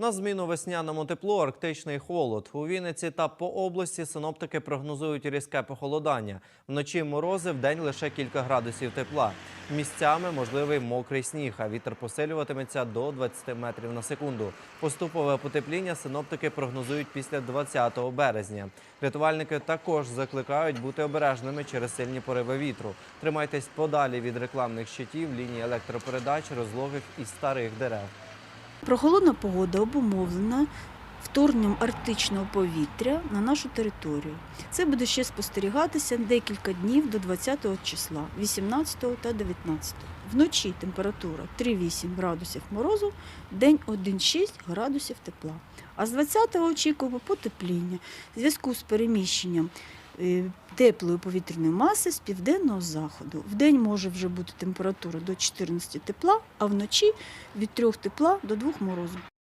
На зміну весняному теплу арктичний холод. У Вінниці та по області синоптики прогнозують різке похолодання. Вночі морози, вдень лише кілька градусів тепла. Місцями можливий мокрий сніг, а вітер посилюватиметься до 20 метрів на секунду. Поступове потепління синоптики прогнозують після 20 березня. Рятувальники також закликають бути обережними через сильні пориви вітру. Тримайтесь подалі від рекламних щитів, ліній електропередач, розлогих і старих дерев. Прохолодна погода обумовлена вторгненням арктичного повітря на нашу територію. Це буде ще спостерігатися декілька днів до 20 числа, 18 та 19. Вночі температура 3,8 градусів морозу, день 1,6 градусів тепла. А з 20-го очікуємо потепління в зв'язку з переміщенням е, теплої повітряної маси з південного заходу. В день може вже бути температура до 14 тепла, а вночі від 3 тепла до 2 морозу.